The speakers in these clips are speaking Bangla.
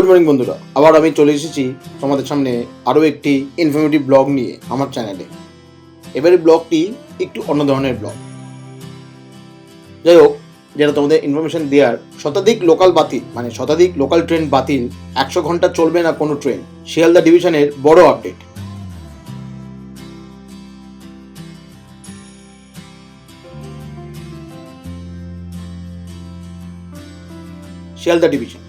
গুড মর্নিং বন্ধুরা। আবার আমি চলে এসেছি তোমাদের সামনে আরও একটি ইনফরমেটিভ ব্লগ নিয়ে আমার চ্যানেলে এবারে ব্লগটি একটু অন্য ধরনের ব্লগ যাই হোক, যেটা তোমাদের ইনফরমেশন দেওয়ার শতাধিক লোকাল বাতিল মানে শতাধিক লোকাল ট্রেন বাতিল, একশো ঘণ্টা চলবে না কোনো ট্রেন শিয়ালদা ডিভিশনের বড় আপডেট শিয়ালদা ডিভিশন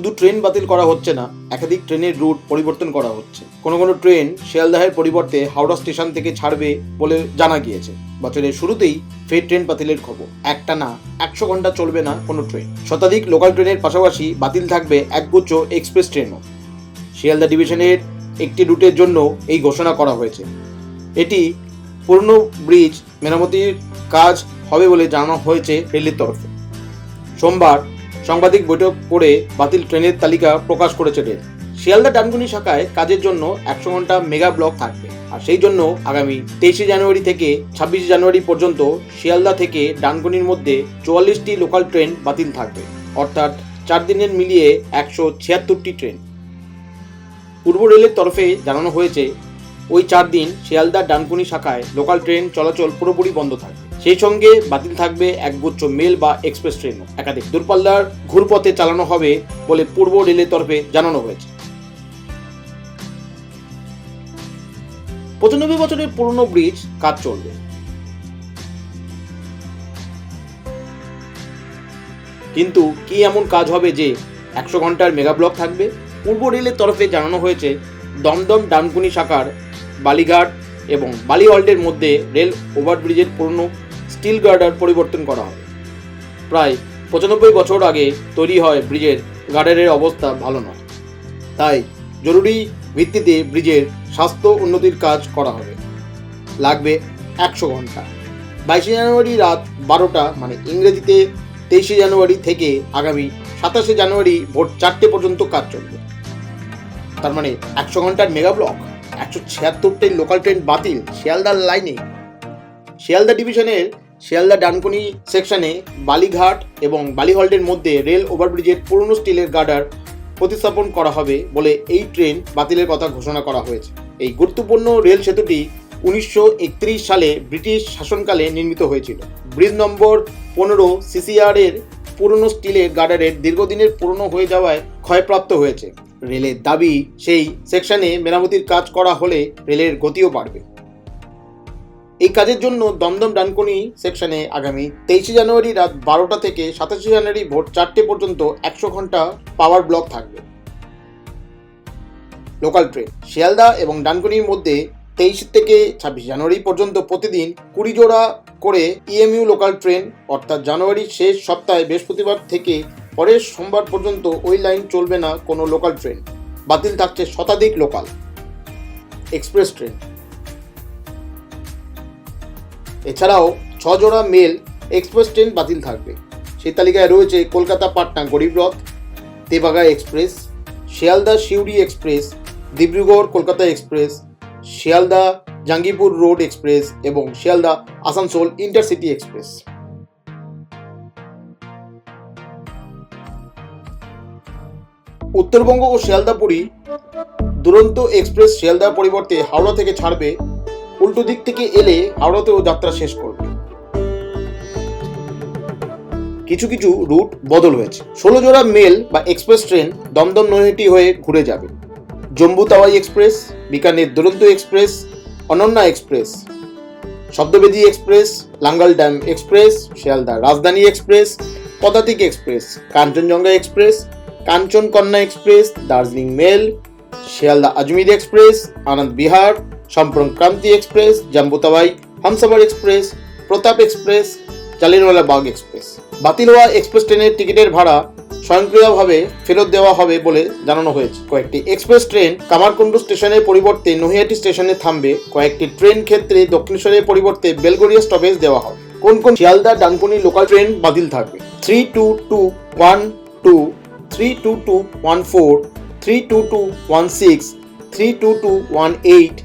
শুধু ট্রেন বাতিল করা হচ্ছে না, একাধিক ট্রেনের রুট পরিবর্তন করা হচ্ছে। কোনো কোনো ট্রেন শিয়ালদাহের পরিবর্তে হাওড়া স্টেশন থেকে ছাড়বে বলে জানা গিয়েছে বছরের শুরুতেই ফের ট্রেন বাতিলের খবর। একটা না, একশো ঘণ্টা চলবে না কোনো ট্রেন। শতাধিক লোকাল ট্রেনের পাশাপাশি বাতিল থাকবে একগুচ্ছ এক্সপ্রেস ট্রেনও। শিয়ালদা ডিভিশনের একটি রুটের জন্য এই ঘোষণা করা হয়েছে। এটি পুরনো ব্রিজ মেরামতির কাজ হবে বলে জানানো হয়েছে রেলের তরফে। সোমবার সাংবাদিক বৈঠক করে বাতিল ট্রেনের তালিকা প্রকাশ করেছে রেল। শিয়ালদা ডানকুনি শাখায় কাজের জন্য একশো ঘণ্টা মেগা ব্লক থাকবে। আর সেই জন্য আগামী তেইশে জানুয়ারি থেকে ছাব্বিশে জানুয়ারি পর্যন্ত শিয়ালদা থেকে ডানকুনির মধ্যে চুয়াল্লিশটি লোকাল ট্রেন বাতিল থাকবে। অর্থাৎ চার দিনের মিলিয়ে একশো ছিয়াত্তরটি ট্রেন। পূর্ব রেলের তরফে জানানো হয়েছে, ওই চার দিন শিয়ালদা ডানকুনি শাখায় লোকাল ট্রেন চলাচল পুরোপুরি বন্ধ থাকবে। সেই সঙ্গে বাতিল থাকবে একগুচ্ছ মেল বা এক্সপ্রেস ট্রেনও। একাধিক দূরপাল্লার ঘুরপথে চালানো হবে বলে পূর্ব রেলের তরফে জানানো হয়েছে। পঁচানব্বই বছরের পুরনো ব্রিজ, কাজ চলবে। কিন্তু কি এমন কাজ হবে যে একশো ঘণ্টার মেগা ব্লক থাকবে? পূর্ব রেলের তরফে জানানো হয়েছে, দমদম ডানকুনি শাখার বালিঘাট এবং বালিওয়াল্ডের মধ্যে রেল ওভারব্রিজের পুরনো স্টিল গার্ডার পরিবর্তন করা হবে। প্রায় পঁচানব্বই বছর আগে তৈরি হয় ব্রিজের গার্ডারের অবস্থা ভালো নয়। তাই জরুরি ভিত্তিতে ব্রিজের স্বাস্থ্য উন্নতির কাজ করা হবে। লাগবে একশো ঘণ্টা। বাইশে জানুয়ারি রাত বারোটা মানে ইংরেজিতে তেইশে জানুয়ারি থেকে আগামী সাতাশে জানুয়ারি ভোর চারটে পর্যন্ত কাজ চলবে। তার মানে একশো ঘণ্টার মেগা ব্লক একশো ছিয়াত্তরটি লোকাল ট্রেন বাতিল, শিয়ালদার লাইনে শিয়ালদা ডিভিশনের শিয়ালদা ডানকুনি সেকশনে বালিঘাট এবং বালিহল্ডের মধ্যে রেল ওভারব্রিজের পুরনো স্টিলের গার্ডার প্রতিস্থাপন করা হবে বলে এই ট্রেন বাতিলের কথা ঘোষণা করা হয়েছে। এই গুরুত্বপূর্ণ রেল সেতুটি উনিশশো একত্রিশ সালে ব্রিটিশ শাসনকালে নির্মিত হয়েছিল। ব্রিজ নম্বর পনেরো সিসিআর এর পুরনো স্টিলের গার্ডারের দীর্ঘদিনের পুরনো হয়ে যাওয়ায় ক্ষয়প্রাপ্ত হয়েছে। রেলের দাবি, সেই সেকশনে মেরামতির কাজ করা হলে রেলের গতিও বাড়বে। এই কাজের জন্য দমদম ডানকুনি সেকশনে আগামী তেইশে জানুয়ারি রাত বারোটা থেকে সাতাশে জানুয়ারি ভোর চারটে পর্যন্ত একশো ঘণ্টা পাওয়ার ব্লক থাকবে। লোকাল ট্রেন, শিয়ালদা এবং ডানকুনির মধ্যে তেইশ থেকে ছাব্বিশ জানুয়ারি পর্যন্ত প্রতিদিন কুড়ি জোড়া করে ইএমইউ লোকাল ট্রেন, অর্থাৎ জানুয়ারির শেষ সপ্তাহে বৃহস্পতিবার থেকে পরের সোমবার পর্যন্ত ওই লাইন চলবে না কোনো লোকাল ট্রেন। বাতিল থাকছে শতাধিক লোকাল। Express train. এছাড়াও ছ জোড়া মেল এক্সপ্রেস ট্রেন বাতিল থাকবে। সেই তালিকায় রয়েছে Kolkata, Patna Garib Rath Tebhaga express, Sealdah Suri express, Dibrugarh, Kolkata express, Sealdah, Jangipur road express এবং শিয়ালদা, আসানসোল ইন্টারসিটি এক্সপ্রেস। উত্তরবঙ্গ ও শিয়ালদা পুরী দুরন্ত এক্সপ্রেস শিয়ালদা পরিবর্তে হাওড়া থেকে ছাড়বে উল্টো দিক থেকে এলে হাওড়াতেও যাত্রা শেষ করবে। কিছু কিছু রুট বদল হয়েছে। ষোলো জোড়া মেল বা এক্সপ্রেস ট্রেন দমদম নৈহাটি হয়ে ঘুরে যাবে। Jammu Tawi express, Bikaner Duronto express, Ananya express, Shabdabedi express, লাঙ্গাল ড্যাম express, Sealdah Rajdhani express, Padatik express, Kanchenjunga express Kanchan Kanya express, Darjeeling mail, Sealdah Ajmer express, Anand Bihar সম্প্রম ক্রান্তি express, জাম্বুতাবাই, Humsafar express, Pratap express Jallianwala Bagh express. বাতিল হওয়া এক্সপ্রেস ট্রেনের টিকিটের ভাড়া স্বয়ংক্রিয়ভাবে ফেরত দেওয়া হবে বলে জানানো হয়েছে। কয়েকটি এক্সপ্রেস ট্রেন কামারকুণ্ডু স্টেশনের পরিবর্তে নহিয়াটি স্টেশনে থামবে। কয়েকটি ট্রেন ক্ষেত্রে দক্ষিণেশ্বরের পরিবর্তে বেলগড়িয়া স্টপেজ দেওয়া হবে। কোন কোন শিয়ালদা, ডানকুনি লোকাল ট্রেন বাতিল থাকবে? Three two two one two three two two one four three two two one six three two two one eight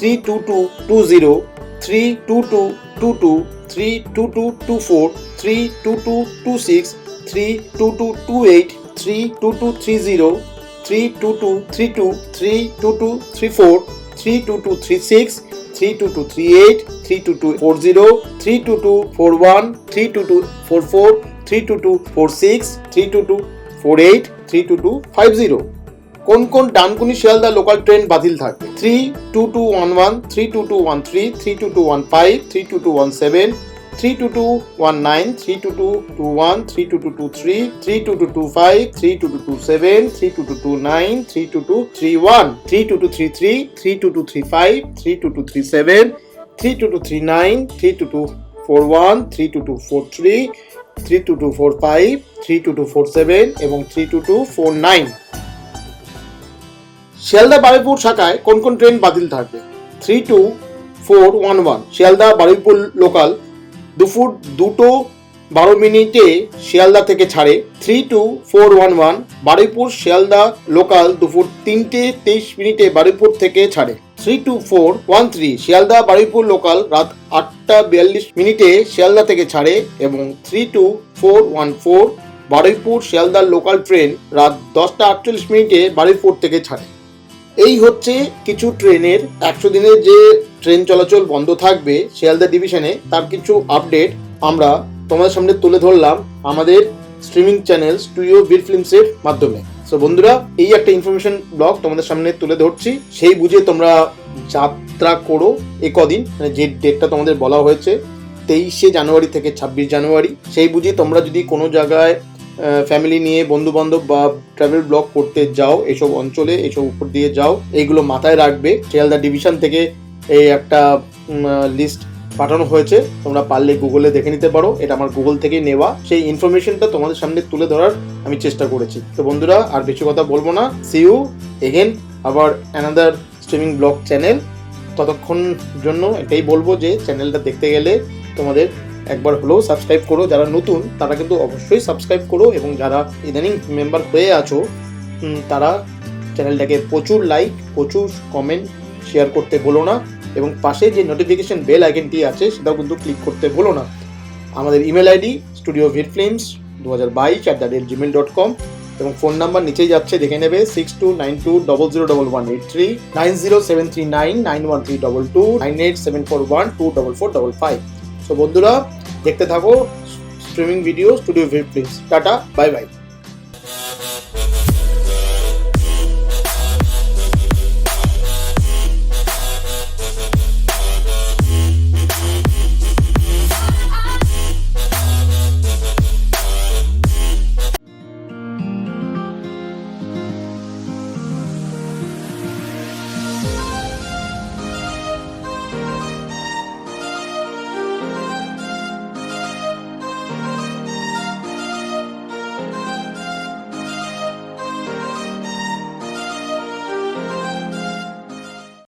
three two two two zero three two two two two three two two two four three two two two six three two two two eight three two two three zero three two two three two three two two three four three two two three six three two two three eight three two two four zero three two two four one three two two four four three two two four six three two two four eight three two two five zero কোন কোন ডানকুনি শিয়ালদা লোকাল ট্রেন বাতিল থাকবে three two two one one three two two one three three two two one five three two two one seven three two two one nine three two two two one three two two two three three two two two five three two two two seven three two two two nine three two two three one three two two three three three two two three five three two two three seven three two two three nine three two two four one three two two four three three two two four five three two two four seven এবং three two two four nine Sealdah Baruipur শাখায় কোন কোন ট্রেন বাতিল থাকবে? Three two four one one Sealdah Baruipur local দুপুর দুটো বারো মিনিটে শিয়ালদা থেকে ছাড়ে। Three two four one one Baruipur Sealdah local দুপুর তিনটে তেইশ মিনিটে বারুইপুর থেকে ছাড়ে। Three two four one three Sealdah Baruipur local রাত আটটা বিয়াল্লিশ মিনিটে শিয়ালদা থেকে ছাড়ে এবং three two four one four Baruipur Sealdah local train রাত দশটা আটচল্লিশ মিনিটে বারুইপুর থেকে ছাড়ে। এই হচ্ছে কিছু ট্রেনের একশো দিনের যে ট্রেন চলাচল বন্ধ থাকবে শিয়ালদা ডিভিশনে, তার কিছু আপডেট আমরা তোমাদের সামনে তুলে ধরলাম আমাদের স্ট্রিমিং চ্যানেল স্টুডিও বিল ফিল্মসের মাধ্যমে। সো বন্ধুরা, এই একটা ইনফরমেশন ব্লগ তোমাদের সামনে তুলে ধরছি। সেই বুঝে তোমরা যাত্রা করো এ কদিন মানে যে ডেটটা তোমাদের বলা হয়েছে, তেইশে জানুয়ারি থেকে ছাব্বিশ জানুয়ারি। সেই বুঝে তোমরা যদি কোনো জায়গায় ফ্যামিলি নিয়ে বন্ধু বান্ধব বা ট্রাভেল ব্লগ করতে যাও এসব অঞ্চলে, এসব উপর দিয়ে যাও। এইগুলো মাথায় রাখবে। শিয়ালদা ডিভিশন থেকে এই একটা লিস্ট পাঠানো হয়েছে। তোমরা পারলে গুগলে দেখে নিতে পারো। এটা আমার গুগল থেকে নেওয়া। সেই ইনফরমেশনটা তোমাদের সামনে তুলে ধরার আমি চেষ্টা করেছি। তো বন্ধুরা, আর বেশি কথা বলব না। সি ইউ এগেন আবার অ্যানাদার স্ট্রিমিং ব্লগ চ্যানেল ততক্ষণ জন্য এটাই বলব যে চ্যানেলটা দেখতে গেলে তোমাদের একবার হলেও সাবস্ক্রাইব করো। যারা নতুন, তারা কিন্তু অবশ্যই সাবস্ক্রাইব করো এবং যারা ইদানিং মেম্বার হয়ে আছো তারা চ্যানেলটাকে প্রচুর লাইক প্রচুর কমেন্ট শেয়ার করতে বলো না এবং পাশে যে নোটিফিকেশন বেল আইকনটি আছে, সেটাও কিন্তু ক্লিক করতে বলো না। আমাদের email ID studio vid films দু হাজার বাইশ at the rate Gmail dot com এবং ফোন নাম্বার নিচেই যাচ্ছে, দেখে নেবে six two nine two double zero double one eight three nine zero seven three nine nine one three double two nine eight seven four one two double four double five তো বন্ধুরা দেখতে থাকো streaming video studio films tata bye bye.